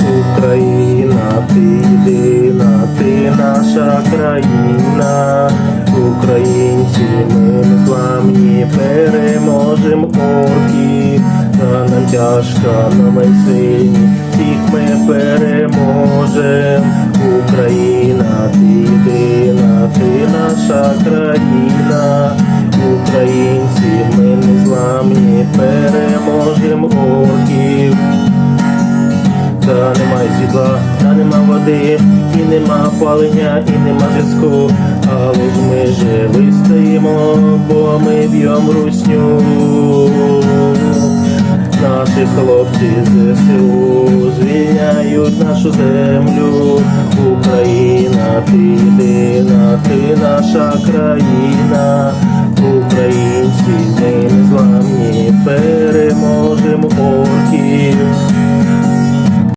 Україна, ти єдина, ти наша країна, українці, ми незламні, переможем орків, та нам тяжко, но ми сильні, всіх ми переможем. Україна, ти єдина, ти наша країна, українці, ми незламні, переможем орків. Та немає світла, та нема води, і нема опалення, і нема зв'язку. Але ж ми живі стоїмо, бо ми б'єм русню. Наші хлопці з ЗСУ звільняють нашу землю. Україна, ти єдина, ти наша країна.